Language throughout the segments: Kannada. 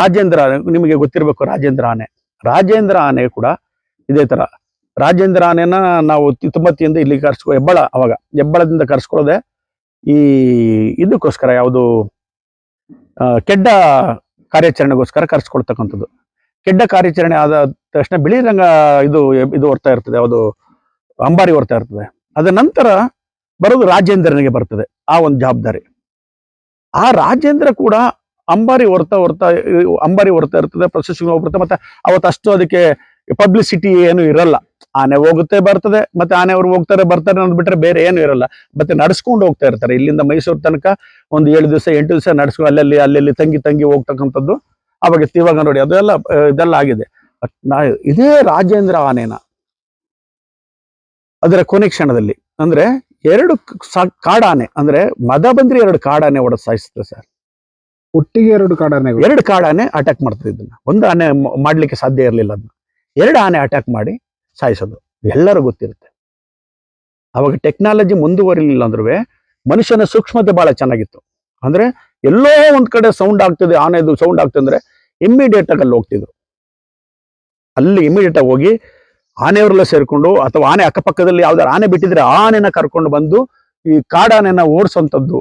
ರಾಜೇಂದ್ರ ಆನೆ, ನಿಮಗೆ ಗೊತ್ತಿರಬೇಕು ರಾಜೇಂದ್ರ ಆನೆ. ರಾಜೇಂದ್ರ ಆನೆ ಕೂಡ ಇದೇ ತರ. ರಾಜೇಂದ್ರ ಆನೆನ ನಾವು ತಿತ್ತುಮತ್ತಿಯಿಂದ ಇಲ್ಲಿ ಕರ್ಸ್ಕೊ ಹೆಬ್ಬಳ ಅವಾಗ. ಹೆಬ್ಬಳದಿಂದ ಕರ್ಸ್ಕೊಳ್ಳೋದೆ ಈ ಇದಕ್ಕೋಸ್ಕರ ಯಾವುದು ಕೆಡ್ಡ ಕಾರ್ಯಾಚರಣೆಗೋಸ್ಕರ ಕರ್ಸ್ಕೊಳ್ತಕ್ಕಂಥದ್ದು. ಕೆಡ್ಡ ಕಾರ್ಯಾಚರಣೆ ಆದ ತಕ್ಷಣ ಬಿಳಿ ರಂಗ ಇದು ಇದು ಹೊರ್ತಾ ಇರ್ತದೆ ಯಾವುದು ಅಂಬಾರಿ ಹೊರ್ತಾ ಇರ್ತದೆ. ಅದ ನಂತರ ಬರೋದು ರಾಜೇಂದ್ರನಿಗೆ ಬರ್ತದೆ ಆ ಒಂದು ಜವಾಬ್ದಾರಿ. ಆ ರಾಜೇಂದ್ರ ಕೂಡ ಅಂಬಾರಿ ಹೊರ್ತಾ ಹೊರ್ತಾ ಅಂಬಾರಿ ಹೊರ್ತಾ ಇರ್ತದೆ ಪ್ರಶಸ್ತಿ ಹೋಗ್ಬಿಡುತ್ತೆ, ಮತ್ತೆ ಅವತ್ತು ಅಷ್ಟು ಅದಕ್ಕೆ ಪಬ್ಲಿಸಿಟಿ ಏನು ಇರಲ್ಲ. ಆನೆ ಹೋಗುತ್ತೆ, ಬರ್ತದೆ, ಮತ್ತೆ ಆನೆ ಅವ್ರು ಹೋಗ್ತಾರೆ, ಬರ್ತಾರೆ ಅನ್ನೋದು ಬಿಟ್ರೆ ಬೇರೆ ಏನು ಇರಲ್ಲ. ಮತ್ತೆ ನಡ್ಸ್ಕೊಂಡು ಹೋಗ್ತಾ ಇರ್ತಾರೆ. ಇಲ್ಲಿಂದ ಮೈಸೂರು ತನಕ ಒಂದು ಏಳು ದಿವಸ, ಎಂಟು ದಿವಸ ನಡ್ಸ್ಕೊಂಡು ಅಲ್ಲಲ್ಲಿ ಅಲ್ಲಲ್ಲಿ ತಂಗಿ ತಂಗಿ ಹೋಗ್ತಕ್ಕಂಥದ್ದು. ಅವಾಗ ಇವಾಗ ನೋಡಿ, ಅದೆಲ್ಲ, ಇದೆಲ್ಲ ಆಗಿದೆ. ಇದೇ ರಾಜೇಂದ್ರ ಆನೆನ, ಅದರ ಕೊನೆ ಕ್ಷಣದಲ್ಲಿ. ಅಂದ್ರೆ ಎರಡು ಸಾ- ಕಾಡಾನೆ, ಅಂದ್ರೆ ಮದ ಬಂದ್ರೆ ಎರಡು ಕಾಡಾನೆ ಹೊಡೆದು ಸಾಯಿಸ್ತದೆ ಸರ್. ಒಟ್ಟಿಗೆ ಎರಡು ಕಾಡಾನೆ ಎರಡು ಕಾಡಾನೆ ಅಟ್ಯಾಕ್ ಮಾಡ್ತದೆ ಇದನ್ನ ಒಂದು ಆನೆ ಮಾಡ್ಲಿಕ್ಕೆ ಸಾಧ್ಯ ಇರಲಿಲ್ಲ ಅದನ್ನ ಎರಡು ಆನೆ ಅಟ್ಯಾಕ್ ಮಾಡಿ ಸಾಯಿಸೋದು. ಎಲ್ಲರೂ ಗೊತ್ತಿರುತ್ತೆ. ಅವಾಗ ಟೆಕ್ನಾಲಜಿ ಮುಂದುವರಿಲಿಲ್ಲ ಅಂದ್ರೂ ಮನುಷ್ಯನ ಸೂಕ್ಷ್ಮತೆ ಬಹಳ ಚೆನ್ನಾಗಿತ್ತು. ಅಂದ್ರೆ ಎಲ್ಲೋ ಒಂದ್ ಕಡೆ ಸೌಂಡ್ ಆಗ್ತದೆ, ಆನೆದು ಸೌಂಡ್ ಆಗ್ತದೆ ಅಂದ್ರೆ ಇಮ್ಮಿಡಿಯೇಟ್ ಆಗಿ ಅಲ್ಲಿ ಹೋಗ್ತಿದ್ರು. ಅಲ್ಲಿ ಇಮಿಡಿಯೇಟ್ ಆಗಿ ಹೋಗಿ ಆನೆಯವರೆಲ್ಲ ಸೇರ್ಕೊಂಡು ಅಥವಾ ಆನೆ ಅಕ್ಕಪಕ್ಕದಲ್ಲಿ ಯಾವ್ದಾರು ಆನೆ ಬಿಟ್ಟಿದ್ರೆ ಆನೆನ ಕರ್ಕೊಂಡು ಬಂದು ಈ ಕಾಡಾನೆನ ಓಡಿಸೋಂಥದ್ದು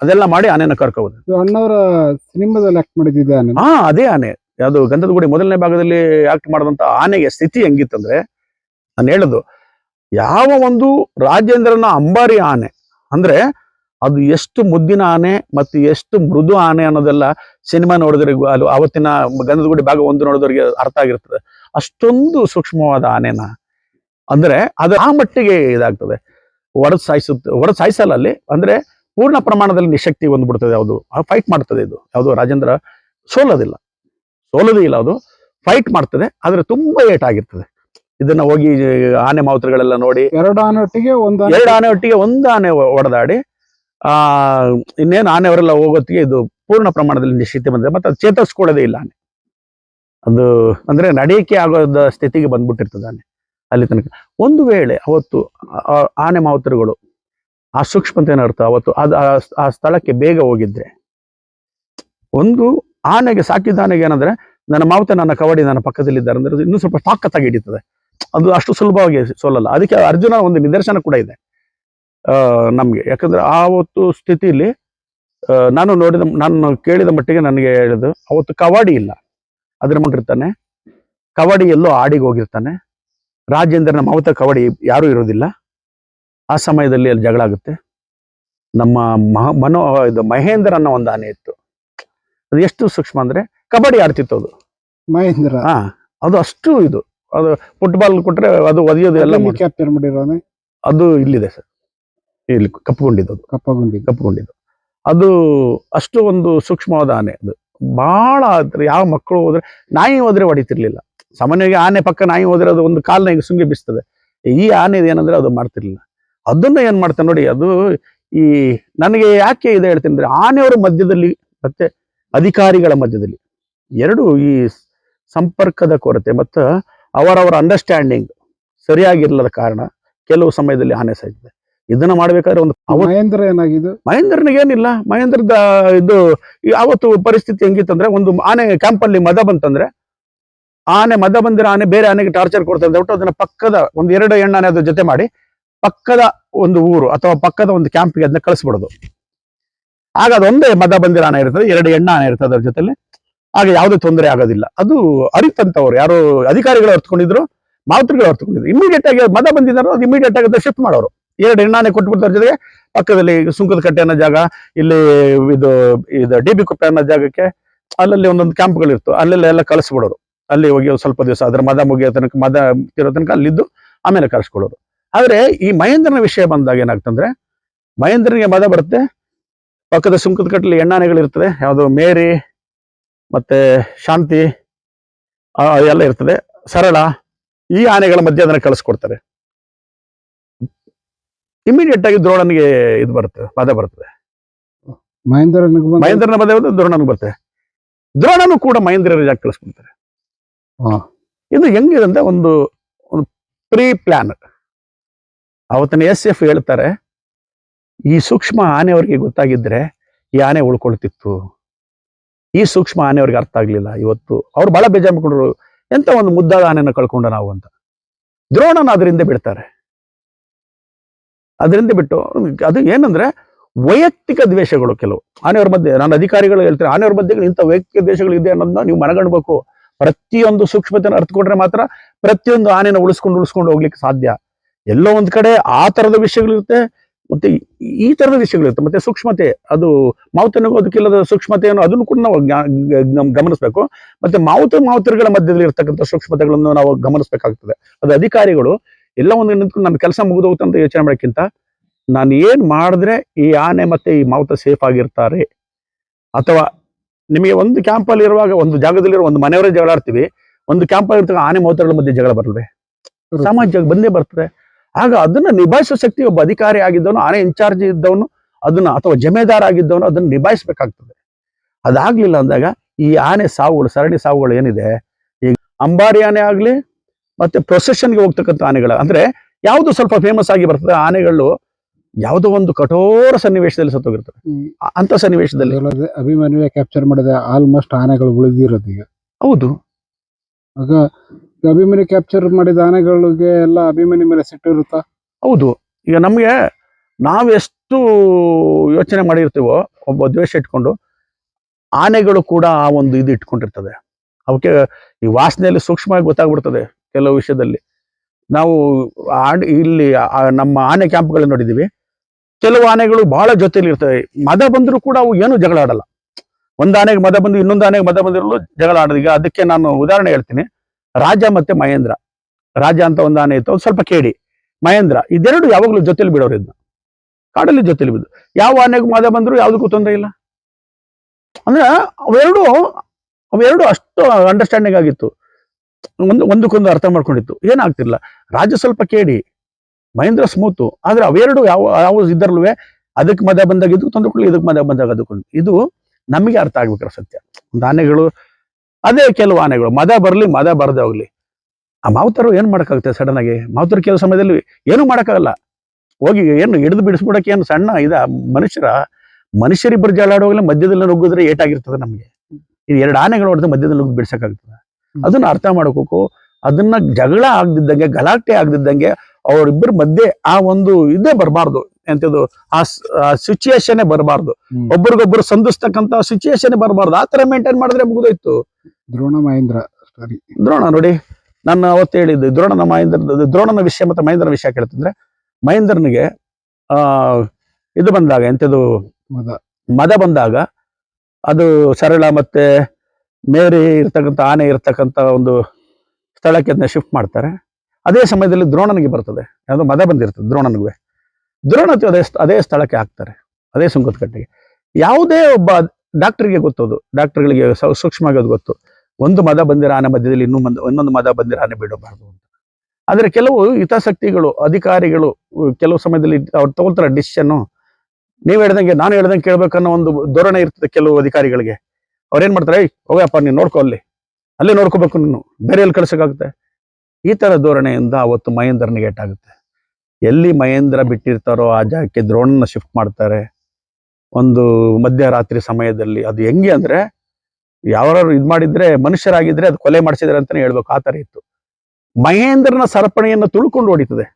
ಅದೆಲ್ಲ ಮಾಡಿ ಆನೆನ ಕರ್ಕೋಬೋದು. ಅಣ್ಣವರ ಸಿನಿಮಾದಲ್ಲಿ ಆಕ್ಟ್ ಆನೆ. ಹಾ ಅದೇ ಆನೆ. ಅದು ಗಂಧದ ಗುಡಿ ಮೊದಲನೇ ಭಾಗದಲ್ಲಿ ಆಕ್ಟ್ ಮಾಡಿದಂತ ಆನೆಗೆ ಸ್ಥಿತಿ ಹೆಂಗಿತ್ತಂದ್ರೆ ನಾನು ಹೇಳೋದು ಯಾವ ಒಂದು ರಾಜೇಂದ್ರನ ಅಂಬಾರಿ ಆನೆ ಅಂದ್ರೆ ಅದು ಎಷ್ಟು ಮುದ್ದಿನ ಆನೆ ಮತ್ತು ಎಷ್ಟು ಮೃದು ಆನೆ ಅನ್ನೋದೆಲ್ಲ ಸಿನಿಮಾ ನೋಡಿದ್ರೆ ಅದು ಅವತ್ತಿನ ಗಂಧದ ಗುಡಿ ಭಾಗ ಒಂದು ನೋಡಿದವರಿಗೆ ಅರ್ಥ ಆಗಿರ್ತದೆ. ಅಷ್ಟೊಂದು ಸೂಕ್ಷ್ಮವಾದ ಆನೆನ ಅಂದ್ರೆ ಅದು ಆ ಮಟ್ಟಿಗೆ ಇದಾಗ್ತದೆ. ಹೊಡೆದು ಸಾಯಿಸುತ್ತೆ ಹೊಡೆದು ಸಾಯಿಸಲ್ಲ ಅಲ್ಲಿ ಅಂದ್ರೆ ಪೂರ್ಣ ಪ್ರಮಾಣದಲ್ಲಿ ನಿಶಕ್ತಿ ಹೊಂದ್ಬಿಡ್ತದೆ ಯಾವುದು? ಫೈಟ್ ಮಾಡ್ತದೆ ಇದು. ಯಾವುದು? ರಾಜೇಂದ್ರ ಸೋಲೋದಿಲ್ಲ. ಸೋಲೋದೇ ಇಲ್ಲ ಅದು. ಫೈಟ್ ಮಾಡ್ತದೆ ಆದ್ರೆ ತುಂಬಾ ಏಟ್ ಆಗಿರ್ತದೆ. ಇದನ್ನ ಹೋಗಿ ಆನೆ ಮಾವುತರುಗಳೆಲ್ಲ ನೋಡಿ. ಎರಡು ಆನೆ ಒಟ್ಟಿಗೆ ಒಂದು ಎರಡು ಆನೆ ಒಟ್ಟಿಗೆ ಒಂದು ಆನೆ ಹೊಡೆದಾಡಿ ಆ ಇನ್ನೇನು ಆನೆಯವರೆಲ್ಲ ಹೋಗೋತ್ತಿಗೆ ಇದು ಪೂರ್ಣ ಪ್ರಮಾಣದಲ್ಲಿ ನಿಶ್ಚಿತ ಬಂದಿದೆ. ಮತ್ತೆ ಅದು ಚೇತರಿಸ್ಕೊಳ್ಳೋದೇ ಇಲ್ಲ ಆನೆ. ಅದು ಅಂದ್ರೆ ನಡೆಯಕ್ಕೆ ಆಗೋದ ಸ್ಥಿತಿಗೆ ಬಂದ್ಬಿಟ್ಟಿರ್ತದೆ ಆನೆ. ಅಲ್ಲಿ ತನಕ. ಒಂದು ವೇಳೆ ಅವತ್ತು ಆನೆ ಮಾವುತರುಗಳು ಆ ಸೂಕ್ಷ್ಮತೆ ಅರ್ಥ ಅವತ್ತು ಅದು ಆ- ಸ್ಥಳಕ್ಕೆ ಬೇಗ ಹೋಗಿದ್ರೆ. ಒಂದು ಆನೆಗೆ ಸಾಕಿದ ಆನೆಗೆ ಏನಂದ್ರೆ, ನನ್ನ ಮಾವುತ ನನ್ನ ಕವಡಿ ನನ್ನ ಪಕ್ಕದಲ್ಲಿದ್ದಾರೆ ಅಂದ್ರೆ ಅದು ಇನ್ನೂ ಸ್ವಲ್ಪ ತಾಕತ್ತಾಗಿ ಹಿಡಿತದೆ. ಅದು ಅಷ್ಟು ಸುಲಭವಾಗಿ ಸೋಲಲ್ಲ. ಅದಕ್ಕೆ ಅರ್ಜುನ ಒಂದು ನಿದರ್ಶನ ಕೂಡ ಇದೆ. ನಮಗೆ. ಯಾಕಂದ್ರೆ ಆವತ್ತು ಸ್ಥಿತಿಲಿ ನಾನು ನೋಡಿದ, ನಾನು ಕೇಳಿದ ಮಟ್ಟಿಗೆ ನನಗೆ ಹೇಳಿದ್ದು, ಅವತ್ತು ಕವಾಡಿ ಇಲ್ಲ. ಅದ್ರ ಮಾಡಿರ್ತಾನೆ ಕವಾಡಿ ಎಲ್ಲೋ ಆಡಿಗೆ ಹೋಗಿರ್ತಾನೆ. ರಾಜೇಂದ್ರನ ಮಾವುತ ಕವಾಡಿ ಯಾರೂ ಇರೋದಿಲ್ಲ. ಆ ಸಮಯದಲ್ಲಿ ಅಲ್ಲಿ ಜಗಳ ಆಗುತ್ತೆ. ನಮ್ಮ ಮಹ ಮನೋ ಇದು ಮಹೇಂದ್ರ ಅನ್ನೋ ಒಂದು ಆನೆ ಇತ್ತು. ಅದು ಎಷ್ಟು ಸೂಕ್ಷ್ಮ ಅಂದರೆ ಕಬಡ್ಡಿ ಆಡ್ತಿತ್ತು ಅದು. ಮಹೇಂದ್ರ. ಹಾ ಅದು ಅಷ್ಟು ಇದು. ಅದು ಫುಟ್ಬಾಲ್ ಕೊಟ್ರೆ ಅದು ಒದೆಯೋದು ಎಲ್ಲ ಮಾಡ್- ಕ್ಯಾಪ್ಚರ್ ಮಾಡಿರೋನೆ ಅದು ಇಲ್ಲಿದೆ ಸರ್. ಇಲ್ಲಿ ಕಪ್ಪುಗೊಂಡಿದ್ದು ಅದು. ಕಪ್ಪಗೊಂಡಿದ್ದು. ಕಪ್ಪುಗೊಂಡಿದ್ದು. ಅದು ಅಷ್ಟು ಒಂದು ಸೂಕ್ಷ್ಮವಾದ ಆನೆ ಅದು. ಬಹಳ ಆದ್ರೆ ಯಾವ ಮಕ್ಕಳು ಹೋದ್ರೆ ನಾಯಿ ಹೋದ್ರೆ ಹೊಡಿತಿರ್ಲಿಲ್ಲ. ಸಾಮಾನ್ಯವಾಗಿ ಆನೆ ಪಕ್ಕ ನಾಯಿ ಹೋದ್ರೆ ಅದು ಒಂದು ಕಾಲ್ನ ಈಗ ಸುಂಗಿ ಬಿಸ್ತದೆ. ಈ ಆನೆ ಏನಂದ್ರೆ ಅದು ಮಾಡ್ತಿರ್ಲಿಲ್ಲ. ಅದನ್ನ ಏನ್ ಮಾಡ್ತಾನೆ ನೋಡಿ ಅದು ಈ ನನಗೆ ಯಾಕೆ ಇದೆ ಹೇಳ್ತೀನಿ ಅಂದ್ರೆ ಆನೆಯವರ ಮಧ್ಯದಲ್ಲಿ ಮತ್ತೆ ಅಧಿಕಾರಿಗಳ ಮಧ್ಯದಲ್ಲಿ ಎರಡು ಈ ಸಂಪರ್ಕದ ಕೊರತೆ ಮತ್ತು ಅವರವರ ಅಂಡರ್ಸ್ಟ್ಯಾಂಡಿಂಗ್ ಸರಿಯಾಗಿರ್ಲದ ಕಾರಣ ಕೆಲವು ಸಮಯದಲ್ಲಿ ಆನೆ ಸಾಯ್ತದೆ. ಇದನ್ನ ಮಾಡ್ಬೇಕಾದ್ರೆ ಒಂದು ಮಹೇಂದ್ರ ಏನಾಗಿದೆ? ಮಹೇಂದ್ರನಿಗೇನಿಲ್ಲ ಮಹೇಂದ್ರದ ಇದು ಯಾವತ್ತು ಪರಿಸ್ಥಿತಿ ಹೆಂಗಿತ್ತಂದ್ರೆ ಒಂದು ಆನೆ ಕ್ಯಾಂಪಲ್ಲಿ ಮದ ಬಂತಂದ್ರೆ ಆನೆ ಮದ ಬಂದಿರೋ ಆನೆ ಬೇರೆ ಆನೆಗೆ ಟಾರ್ಚರ್ ಕೊಡ್ತಾರೆ ಅಂತ ಅದನ್ನ ಪಕ್ಕದ ಒಂದು ಎರಡು ಹೆಣ್ಣಾನೆ ಅದ್ರ ಜೊತೆ ಮಾಡಿ ಪಕ್ಕದ ಒಂದು ಊರು ಅಥವಾ ಪಕ್ಕದ ಒಂದು ಕ್ಯಾಂಪ್ಗೆ ಅದನ್ನ ಕಳಿಸ್ಬಿಡೋದು. ಆಗ ಅದೊಂದೇ ಮದ ಬಂದಿರ ಆನೆ ಇರ್ತದೆ, ಎರಡು ಎಣ್ಣ ಆನೆ ಇರ್ತದೆ ಅದ್ರ ಜೊತೆಲಿ. ಆಗ ಯಾವುದೇ ತೊಂದರೆ ಆಗೋದಿಲ್ಲ. ಅದು ಅರಿತಂತವ್ರು, ಯಾರು ಅಧಿಕಾರಿಗಳು ಅರ್ಥಕೊಂಡಿದ್ರು ಮಾತೃಗಳು ಅರ್ಥಕೊಂಡಿದ್ರು ಇಮಿಡಿಯೇಟ್ ಆಗಿ ಮದ ಬಂದಿದ್ದಾರೋ ಅದು ಇಮಿಡಿಯೇಟ್ ಆಗಿ ಶಿಫ್ಟ್ ಮಾಡೋರು. ಎರಡು ಎಣ್ಣಾನೆ ಕೊಟ್ಬಿಡ್ತಾರೆ ಜೊತೆಗೆ ಪಕ್ಕದಲ್ಲಿ ಸುಂಕದ ಕಟ್ಟೆ ಅನ್ನೋ ಜಾಗ, ಇಲ್ಲಿ ಇದು ಇದು ಡಿ ಬಿ ಕುಪ್ಪೆ ಅನ್ನೋ ಜಾಗಕ್ಕೆ ಅಲ್ಲಲ್ಲಿ ಒಂದೊಂದು ಕ್ಯಾಂಪ್ಗಳಿರ್ತು ಅಲ್ಲೆಲ್ಲ ಎಲ್ಲ ಕಳಿಸ್ಬಿಡೋರು. ಅಲ್ಲಿ ಹೋಗಿ ಸ್ವಲ್ಪ ದಿವಸ, ಅದ್ರ ಮದ ಮುಗಿಯೋ ತನಕ, ಮದ ಇರೋ ತನಕ ಅಲ್ಲಿದ್ದು ಆಮೇಲೆ ಕಳಿಸ್ಕೊಡೋರು ಆದ್ರೆ ಈ ಮಹೇಂದ್ರನ ವಿಷಯ ಬಂದಾಗ ಏನಾಗ್ತಂದ್ರೆ ಮಹೇಂದ್ರನಿಗೆ ಮದ ಬರುತ್ತೆ ಪಕ್ಕದ ಸುಂಕದ ಕಟ್ಟಲಿ ಎಣ್ಣಾನೆಗಳಿರ್ತದೆ ಯಾವುದು ಮೇರಿ ಮತ್ತೆ ಶಾಂತಿ ಎಲ್ಲ ಇರ್ತದೆ. ಸರಳ ಈ ಆನೆಗಳ ಮಧ್ಯೆ ಅದನ್ನ ಕಳಿಸ್ಕೊಡ್ತಾರೆ. ಇಮಿಡಿಯೇಟ್ ಆಗಿ ದ್ರೋಣನಿಗೆ ಇದು ಬರುತ್ತೆ ಪದ ಬರ್ತದೆ. ಮಹೇಂದ್ರನಿಗೆ ಮಹೇಂದ್ರನ ಮದ ಬಂದು ದ್ರೋಣನಿಗೆ ಬರುತ್ತೆ. ದ್ರೋಣನು ಕೂಡ ಮಹೇಂದ್ರ ಜಾಗ ಕಳಿಸ್ಕೊಡ್ತಾರೆ. ಇದು ಹೆಂಗಿದೆ ಅಂದ್ರೆ ಒಂದು ಒಂದು ಪ್ರೀ ಪ್ಲಾನ್ ಅವತ್ತಿನ ಎಸ್ ಎಫ್ ಹೇಳ್ತಾರೆ, ಈ ಸೂಕ್ಷ್ಮ ಆನೆ ಅವರಿಗೆ ಗೊತ್ತಾಗಿದ್ರೆ ಈ ಆನೆ ಉಳ್ಕೊಳ್ತಿತ್ತು. ಈ ಸೂಕ್ಷ್ಮ ಆನೆಯವ್ರಿಗೆ ಅರ್ಥ ಆಗ್ಲಿಲ್ಲ. ಇವತ್ತು ಅವ್ರು ಬಹಳ ಬೇಜಾರು ಮಾಡ್ಕೊಂಡ್ರು, ಎಂತ ಒಂದು ಮುದ್ದಾದ ಆನೆನ ಕಳ್ಕೊಂಡ ನಾವು ಅಂತ. ದ್ರೋಣನ ಅದರಿಂದ ಬಿಡ್ತಾರೆ. ಅದರಿಂದ ಬಿಟ್ಟು ಅದು ಏನಂದ್ರೆ ವೈಯಕ್ತಿಕ ದ್ವೇಷಗಳು ಕೆಲವು. ಆನೆಯವ್ರ ಮಧ್ಯೆ, ನಾನು ಅಧಿಕಾರಿಗಳು ಹೇಳ್ತಾರೆ ಆನೆಯವ್ರ ಮಧ್ಯೆ ಇಂಥ ವೈಯಕ್ತಿಕ ದ್ವೇಷಗಳು ಇದೆ ಅನ್ನೋದನ್ನ ನೀವು ಮನಗಣ್ಬೇಕು ಪ್ರತಿಯೊಂದು ಸೂಕ್ಷ್ಮತೆಯನ್ನು ಅರ್ಥಕೊಂಡ್ರೆ ಮಾತ್ರ ಪ್ರತಿಯೊಂದು ಆನೆನ ಉಳಿಸ್ಕೊಂಡು ಉಳಿಸ್ಕೊಂಡು ಹೋಗ್ಲಿಕ್ಕೆ ಸಾಧ್ಯ. ಎಲ್ಲೋ ಒಂದ್ ಕಡೆ ಆ ತರದ ವಿಷಯಗಳಿರುತ್ತೆ ಮತ್ತೆ ಈ- ಥರದ ತರದ ವಿಷಯಗಳಿರುತ್ತೆ ಮತ್ತೆ ಸೂಕ್ಷ್ಮತೆ ಅದು ಮಾವುತನಿಗೋದಕ್ಕಿಲ್ಲದ ಸೂಕ್ಷ್ಮತೆಯನ್ನು ಅದನ್ನು ಕೂಡ ನಾವು ಗಮನಿಸ್ಬೇಕು. ಮತ್ತೆ ಮಾವುತ ಮಾವುತರುಗಳ ಮಧ್ಯದಲ್ಲಿ ಇರ್ತಕ್ಕಂಥ ಸೂಕ್ಷ್ಮತೆಗಳನ್ನು ನಾವು ಗಮನಿಸಬೇಕಾಗ್ತದೆ. ಅದು ಅಧಿಕಾರಿಗಳು ಎಲ್ಲ ಒಂದು ನಿಂತ್ಕೊಂಡು ನನ್ನ ಕೆಲಸ ಅಂತ ಯೋಚನೆ ಮಾಡೋಕ್ಕಿಂತ ನಾನು ಏನ್ ಮಾಡಿದ್ರೆ ಈ ಆನೆ ಮತ್ತೆ ಈ ಮಾವುತ ಸೇಫ್ ಆಗಿರ್ತಾರೆ? ಅಥವಾ ನಿಮಗೆ ಒಂದು ಕ್ಯಾಂಪಲ್ಲಿ ಇರುವಾಗ ಒಂದು ಜಾಗದಲ್ಲಿರೋ ಒಂದು ಮನೆಯವರೇ ಜಗಳ ಆಡ್ತೀವಿ ಒಂದು ಕ್ಯಾಂಪಲ್ಲಿ ಇರ್ತಕ್ಕ ಆನೆ ಮಾವುತಗಳ ಮಧ್ಯೆ ಜಗಳ ಬರಲ್ವೇ? ಸಮಾಜಕ್ಕೆ ಬಂದೇ ಬರ್ತದೆ. ಆಗ ಅದನ್ನ ನಿಭಾಯಿಸೋ ಶಕ್ತಿ ಒಬ್ಬ ಅಧಿಕಾರಿ ಆಗಿದ್ದವನು ಆನೆ ಇನ್ಚಾರ್ಜ್ ಇದ್ದವನು ಅದನ್ನ ಅಥವಾ ಜಮೇದಾರ ಆಗಿದ್ದವನು ಅದನ್ನ ನಿಭಾಯಿಸಬೇಕಾಗ್ತದೆ. ಅದಾಗ್ಲಿಲ್ಲ ಅಂದಾಗ ಈ ಆನೆ ಸಾವುಗಳು ಸರಣಿ ಸಾವುಗಳು ಏನಿದೆ? ಈಗ ಅಂಬಾರಿ ಆನೆ ಆಗ್ಲಿ ಮತ್ತೆ ಪ್ರೊಸೆಷನ್ಗೆ ಹೋಗ್ತಕ್ಕಂಥ ಆನೆಗಳ ಅಂದ್ರೆ ಯಾವುದು ಸ್ವಲ್ಪ ಫೇಮಸ್ ಆಗಿ ಬರ್ತದೆ ಆನೆಗಳು ಯಾವುದೋ ಒಂದು ಕಠೋರ ಸನ್ನಿವೇಶದಲ್ಲಿ ಸತ್ತೋಗಿರ್ತವೆ. ಅಂತ ಸನ್ನಿವೇಶದಲ್ಲಿ. ಅಭಿಮಾನಿ ಅಭಿಮನ್ಯುವೆ ಕ್ಯಾಪ್ಚರ್ ಮಾಡಿದ ಆಲ್ಮೋಸ್ಟ್ ಆನೆಗಳು ಉಳಿದಿರೋದು ಈಗ. ಹೌದು. ಆಗ ಅಭಿಮನ್ಯು ಕ್ಯಾಪ್ಚರ್ ಮಾಡಿದ ಆನೆಗಳಿಗೆ ಎಲ್ಲ ಅಭಿಮನ್ಯು ಮೇಲೆ ಸೆಟ್ ಇರುತ್ತಾ ಹೌದು. ಈಗ ನಮಗೆ ನಾವೆಷ್ಟು ಯೋಚನೆ ಮಾಡಿರ್ತೀವೋ, ಒಬ್ಬ ದ್ವೇಷ ಇಟ್ಕೊಂಡು ಆನೆಗಳು ಕೂಡ ಆ ಒಂದು ಇದು ಇಟ್ಕೊಂಡಿರ್ತದೆ. ಅವಕ್ಕೆ ಈ ವಾಸನೆಯಲ್ಲಿ ಸೂಕ್ಷ್ಮವಾಗಿ ಗೊತ್ತಾಗ್ಬಿಡ್ತದೆ ಕೆಲವು ವಿಷಯದಲ್ಲಿ. ನಾವು ಇಲ್ಲಿ ನಮ್ಮ ಆನೆ ಕ್ಯಾಂಪ್ಗಳನ್ನ ನೋಡಿದ್ದೀವಿ. ಕೆಲವು ಆನೆಗಳು ಬಹಳ ಜೊತೆಯಲ್ಲಿ ಇರ್ತವೆ. ಮದ ಬಂದರೂ ಕೂಡ ಅವು ಏನು ಜಗಳ ಆಡಲ್ಲ. ಒಂದು ಆನೆಗೆ ಮದ ಬಂದು ಇನ್ನೊಂದು ಆನೆಗೆ ಮದ ಬಂದಿರಲು ಜಗಳ ಆಡೋದು. ಈಗ ಅದಕ್ಕೆ ನಾನು ಉದಾಹರಣೆ ಹೇಳ್ತೀನಿ. ರಾಜ ಮತ್ತೆ ಮಹೇಂದ್ರ. ರಾಜ ಅಂತ ಒಂದು ಆನೆ ಇತ್ತು, ಸ್ವಲ್ಪ ಕೇಡಿ. ಮಹೇಂದ್ರ, ಇದೆರಡು ಯಾವಾಗಲೂ ಜೊತೆಲಿ ಬಿಡೋರು ಇದನ್ನ ಕಾಡಲ್ಲಿ ಜೊತೆಲಿ ಬಿದ್ದು. ಯಾವ ಆನೆಗೂ ಮದ ಬಂದ್ರು ಯಾವುದಕ್ಕೂ ತೊಂದರೆ ಇಲ್ಲ. ಅಂದ್ರೆ ಅವೆರಡು ಅವೆರಡು ಅಷ್ಟು ಅಂಡರ್ಸ್ಟ್ಯಾಂಡಿಂಗ್ ಆಗಿತ್ತು. ಒಂದು, ಒಂದಕ್ಕೊಂದು ಅರ್ಥ ಮಾಡ್ಕೊಂಡಿತ್ತು. ಏನಾಗ್ತಿಲ್ಲ ರಾಜ ಸ್ವಲ್ಪ ಕೇಡಿ, ಮಹೇಂದ್ರ ಸ್ಮೂತು. ಆದ್ರೆ ಅವೆರಡು ಯಾವ ಯಾವ ಇದ್ದರಲ್ವೇ, ಅದಕ್ಕೆ ಮದ ಬಂದಾಗ ಇದಕ್ಕೆ ತೊಂದರೆ ಕೊಡ್ಲಿ ಇದಕ್ಕೆ ಮದ ಬಂದಾಗ ಅದಕ್ಕೆ ಇದು ನಮಗೆ ಅರ್ಥ ಆಗ್ಬೇಕಾರ ಸತ್ಯ. ಒಂದು ಆನೆಗಳು ಅದೇ ಕೆಲವು ಆನೆಗಳು ಮದ ಬರಲಿ ಮದ ಬರದೇ ಹೋಗ್ಲಿ. ಆ ಮಾವುತರು ಏನ್ ಮಾಡಕ್ಕಾಗುತ್ತೆ ಸಡನ್ ಆಗಿ? ಮಾವುತರು ಕೆಲವು ಸಮಯದಲ್ಲಿ ಏನು ಮಾಡಕ್ಕಾಗಲ್ಲ. ಹೋಗಿ ಏನು ಹಿಡಿದು ಬಿಡಿಸ್ಬಿಡಕ್ಕೆ ಏನು ಸಣ್ಣ ಇದ ಮನುಷ್ಯರ ಮನುಷ್ಯರಿಬ್ಬರು ಜಗಳಾಡುವಾಗಲೇ ಮಧ್ಯದಲ್ಲಿ ನುಗ್ಗಿದ್ರೆ ಏಟಾಗಿರ್ತದೆ ನಮಗೆ. ಇದು ಎರಡು ಆನೆಗಳು ಹೊಡೆದು ಮಧ್ಯದಲ್ಲಿ ನುಗ್ಗಿ ಬಿಡ್ಸಕ್ಕಾಗ್ತದೆ. ಅದನ್ನ ಅರ್ಥ ಮಾಡ್ಕೋಕು ಅದನ್ನ ಜಗಳ ಆಗದಿದ್ದಂಗೆ ಗಲಾಟೆ ಆಗದಿದ್ದಂಗೆ ಅವರಿಬ್ಬರ ಮಧ್ಯೆ ಆ ಒಂದು ಇದೇ ಬರಬಾರ್ದು. ಎಂತದು ಆ ಸಿಚುಯೇಷನ್ ಬರಬಾರ್ದು. ಒಬ್ರಿಗೊಬ್ರು ಸಂಧಿಸ್ತಕ್ಕಂತ ಸಿಚುಯೇಷನ್ ಬರಬಾರ್ದು. ಆ ತರ ಮೇಂಟೈನ್ ಮಾಡಿದ್ರೆ ಮುಗಿದೋಯ್ತು. ದ್ರೋಣ ಮಹೇಂದ್ರ ಸಾರಿ. ದ್ರೋಣ ನೋಡಿ ನಾನು ಅವತ್ತು ಹೇಳಿದ್ದು ದ್ರೋಣನ ಮಹೇಂದ್ರ ದ್ರೋಣನ ವಿಷಯ ಮತ್ತೆ ಮಹೇಂದ್ರನ ವಿಷಯ ಕೇಳ್ತಂದ್ರೆ ಮಹೇಂದ್ರನಿಗೆ ಆ ಇದು ಬಂದಾಗ ಎಂತದು ಮದ. ಮದ ಬಂದಾಗ ಅದು ಸರಳ ಮತ್ತೆ ಮೇರಿ ಇರ್ತಕ್ಕಂಥ ಆನೆ ಇರ್ತಕ್ಕಂಥ ಒಂದು ಸ್ಥಳಕ್ಕೆ ಅದನ್ನ ಶಿಫ್ಟ್ ಮಾಡ್ತಾರೆ. ಅದೇ ಸಮಯದಲ್ಲಿ ದ್ರೋಣನಿಗೆ ಬರ್ತದೆ. ಅದು ಮದ ಬಂದಿರ್ತದೆ ದ್ರೋಣನಿಗೆ. ದ್ರೋಣ ಅದೇ ಅದೇ ಸ್ಥಳಕ್ಕೆ ಹಾಕ್ತಾರೆ ಅದೇ ಸುಂಕದಕಟ್ಟೆಗೆ ಯಾವುದೇ ಒಬ್ಬ ಡಾಕ್ಟರ್ಗೆ ಗೊತ್ತದು ಡಾಕ್ಟರ್ಗಳಿಗೆ ಸೂಕ್ಷ್ಮವಾಗಿ ಅದು ಗೊತ್ತು. ಒಂದು ಮದ ಬಂದಿರೋ ಆನೆ ಮಧ್ಯದಲ್ಲಿ ಇನ್ನೂ ಮಂದ ಇನ್ನೊಂದು ಮದ ಬಂದಿರೋ ಆನೆ ಬಿಡಬಾರ್ದು ಅಂತ. ಆದರೆ ಕೆಲವು ಹಿತಾಸಕ್ತಿಗಳು ಅಧಿಕಾರಿಗಳು ಕೆಲವು ಸಮಯದಲ್ಲಿ ಅವ್ರು ತಗೊಳ್ತಾರೆ ಡಿಸಿಷನ್ನು ನೀವು ಹೇಳ್ದಂಗೆ ನಾನು ಹೇಳ್ದಂಗೆ ಕೇಳ್ಬೇಕನ್ನೋ ಒಂದು ಧೋರಣೆ ಇರ್ತದೆ ಕೆಲವು ಅಧಿಕಾರಿಗಳಿಗೆ. ಅವ್ರೇನ್ ಮಾಡ್ತಾರೆ "ಏಯ್, ಹೋಗಪ್ಪ ನೀನು ನೋಡ್ಕೋ ಅಲ್ಲಿ. ಅಲ್ಲೇ ನೋಡ್ಕೋಬೇಕು ನೀನು. ಬೇರೆ ಎಲ್ಲಿ ಕಳ್ಸಕ್ಕಾಗುತ್ತೆ? ಈ ತರ ಧೋರಣೆಯಿಂದ ಅವತ್ತು ಮಹೇಂದ್ರನಿಗೆ ಏಟಾಗುತ್ತೆ. ಎಲ್ಲಿ ಮಹೇಂದ್ರ ಬಿಟ್ಟಿರ್ತಾರೋ ಆ ಜಾಗಕ್ಕೆ ದ್ರೋಣನ ಶಿಫ್ಟ್ ಮಾಡ್ತಾರೆ. ಒಂದು ಮಧ್ಯರಾತ್ರಿ ಸಮಯದಲ್ಲಿ ಅದು ಹೆಂಗೆ ಅಂದ್ರೆ ಯಾರು ಇದ್ ಮಾಡಿದ್ರೆ ಮನುಷ್ಯರಾಗಿದ್ರೆ ಅದು ಕೊಲೆ ಮಾಡಿಸಿದ್ರೆ ಅಂತಾನೆ ಹೇಳ್ಬೇಕು ಆ ತರ ಇತ್ತು. ಮಹೇಂದ್ರನ ಸರಪಣಿಯನ್ನು ತುಳ್ಕೊಂಡು ಹೊಡಿತದೆ.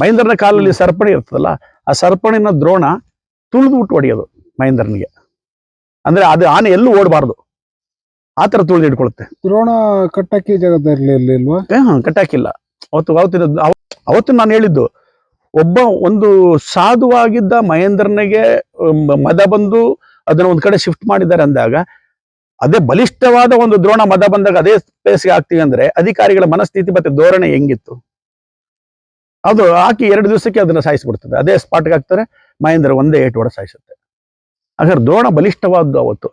ಮಹೇಂದ್ರನ ಕಾಲಲ್ಲಿ ಸರಪಣಿ ಇರ್ತದಲ್ಲ ಆ ಸರಪಣಿನ ದ್ರೋಣ ತುಳಿದ್ಬಿಟ್ಟು ಹೊಡೆಯೋದು ಮಹೇಂದ್ರನಿಗೆ. ಅಂದ್ರೆ ಅದು ಆನೆ ಎಲ್ಲೂ ಓಡಬಾರ್ದು. ಆ ತರ ತುಳಿದು ಇಟ್ಕೊಳುತ್ತೆ ದ್ರೋಣ ಕಟ್ಟಾಕಿ ಜಾಗದಲ್ಲಿ ಕಟ್ಟಾಕಿಲ್ಲ. ಅವತ್ತು ಅವತ್ತಿನ ಅವತ್ತು ನಾನು ಹೇಳಿದ್ದು, ಒಬ್ಬ ಒಂದು ಸಾಧುವಾಗಿದ್ದ ಮಹೇಂದ್ರನಿಗೆ ಮದ ಬಂದು ಅದನ್ನ ಒಂದ್ ಕಡೆ ಶಿಫ್ಟ್ ಮಾಡಿದ್ದಾರೆ ಅಂದಾಗ, ಅದೇ ಬಲಿಷ್ಠವಾದ ಒಂದು ದ್ರೋಣ ಮದ ಬಂದಾಗ ಅದೇ ಪ್ಲೇಸ್ಗೆ ಹಾಕ್ತೀವಿ ಅಂದ್ರೆ ಅಧಿಕಾರಿಗಳ ಮನಸ್ಥಿತಿ ಮತ್ತೆ ಧೋರಣೆ ಹೆಂಗಿತ್ತು? ಅದು ಹಾಕಿ ಎರಡು ದಿವಸಕ್ಕೆ ಅದನ್ನ ಸಾಯಿಸ್ಬಿಡ್ತದೆ. ಅದೇ ಸ್ಪಾಟ್ಗೆ ಹಾಕ್ತಾರೆ, ಮಹೇಂದ್ರ ಒಂದೇ ಏಟು ಹೊಡೆ ಸಾಯಿಸುತ್ತೆ. ಹಾಗಾದ್ರೆ ದ್ರೋಣ ಬಲಿಷ್ಠವಾದ್ದು ಅವತ್ತು.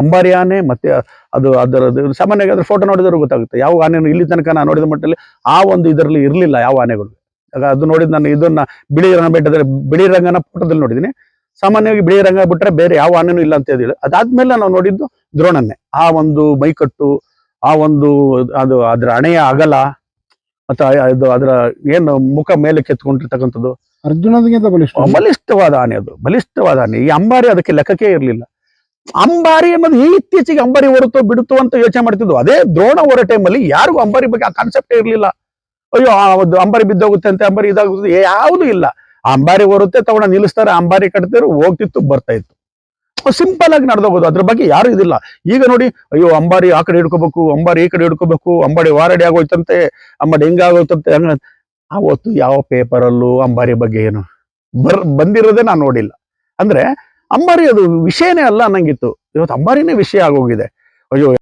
ಅಂಬಾರಿ ಆನೆ ಮತ್ತೆ ಅದು ಅದರ ಸಾಮಾನ್ಯವಾಗಿ ಅದ್ರ ಫೋಟೋ ನೋಡಿದ್ರೆ ಗೊತ್ತಾಗುತ್ತೆ. ಯಾವ ಆನೆನು ಇಲ್ಲಿ ತನಕ ನಾನು ನೋಡಿದ ಮಟ್ಟಲ್ಲಿ ಆ ಒಂದು ಇದರಲ್ಲಿ ಇರಲಿಲ್ಲ ಯಾವ ಆನೆಗಳು. ಆಗ ಅದು ನೋಡಿದ್ ನಾನು ಇದನ್ನ ಬಿಳಿ ರಂಗ ಬೆಟ್ಟದಲ್ಲಿ ಬಿಳಿ ರಂಗನ ಫೋಟೋದಲ್ಲಿ ನೋಡಿದ್ದೀನಿ. ಸಾಮಾನ್ಯವಾಗಿ ಬಿಳಿ ರಂಗ ಬಿಟ್ಟರೆ ಬೇರೆ ಯಾವ ಆನೆನೂ ಇಲ್ಲ ಅಂತ ಹೇಳಿ ಅದಾದ್ಮೇಲೆ ನಾವು ನೋಡಿದ್ದು ದ್ರೋಣನ್ನೇ ಆ ಒಂದು ಮೈಕಟ್ಟು ಆ ಒಂದು ಅದು ಅದರ ಹಣೆಯ ಅಗಲ ಮತ್ತೆ ಇದು ಅದರ ಏನು ಮುಖ ಮೇಲೆ ಕೆತ್ಕೊಂಡಿರ್ತಕ್ಕಂಥದ್ದು ಅರ್ಜುನ ಬಲಿಷ್ಠ. ಬಲಿಷ್ಠವಾದ ಆನೆ ಅದು. ಬಲಿಷ್ಠವಾದ ಆನೆ. ಈ ಅಂಬಾರಿ ಅದಕ್ಕೆ ಲೆಕ್ಕಕ್ಕೆ ಇರಲಿಲ್ಲ. ಅಂಬಾರಿ ಅನ್ನೋದು ಈ ಇತ್ತೀಚೆಗೆ ಅಂಬಾರಿ ಹೊರತು ಬಿಡುತ್ತು ಅಂತ ಯೋಚನೆ ಮಾಡ್ತಿದ್ವು. ಅದೇ ದ್ರೋಣ ಹೊರ ಟೈಮಲ್ಲಿ ಯಾರಿಗೂ ಅಂಬಾರಿ ಬಗ್ಗೆ ಆ ಕಾನ್ಸೆಪ್ಟ್ ಇರಲಿಲ್ಲ. ಅಯ್ಯೋ ಅಂಬಾರಿ ಬಿದ್ದೋಗುತ್ತೆ ಅಂತ ಅಂಬಾರಿ ಇದಾಗುತ್ತೆ ಯಾವುದು ಇಲ್ಲ. ಅಂಬಾರಿ ಹೊರುತ್ತೆ ತಗೊಂಡ ನಿಲ್ಲಿಸ್ತಾರೆ, ಅಂಬಾರಿ ಕಟ್ತಾರೆ ಹೋಗ್ತಿತ್ತು, ಬರ್ತಾ ಇತ್ತು. ಸಿಂಪಲ್ ಆಗಿ ನಡೆದೋಗೋದು. ಅದ್ರ ಬಗ್ಗೆ ಯಾರು ಇದಿಲ್ಲ. ಈಗ ನೋಡಿ, ಅಯ್ಯೋ, ಅಂಬಾರಿ ಆ ಕಡೆ ಹಿಡ್ಕೋಬೇಕು, ಅಂಬಾರಿ ಈ ಕಡೆ ಹಿಡ್ಕೋಬೇಕು, ಅಂಬಾರಿ ವಾರಡಿ ಆಗೋಯ್ತಂತೆ, ಅಂಬಾರಿ ಹೆಂಗಾಗೋಯ್ತಂತೆ ಹಂಗ ಆವತ್ತು ಯಾವ ಪೇಪರಲ್ಲೂ ಅಂಬಾರಿ ಬಗ್ಗೆ ಏನು ಬರ್, ಬಂದಿರೋದೇ ನಾನು ನೋಡಿಲ್ಲ. ಅಂದ್ರೆ ಅಂಬಾರಿ ಅದು ವಿಷಯನೇ ಅಲ್ಲ ಅನ್ನಂಗಿತ್ತು. ಇವತ್ತು ಅಂಬಾರಿನೇ ವಿಷಯ ಆಗೋಗಿದೆ. ಅಯ್ಯೋ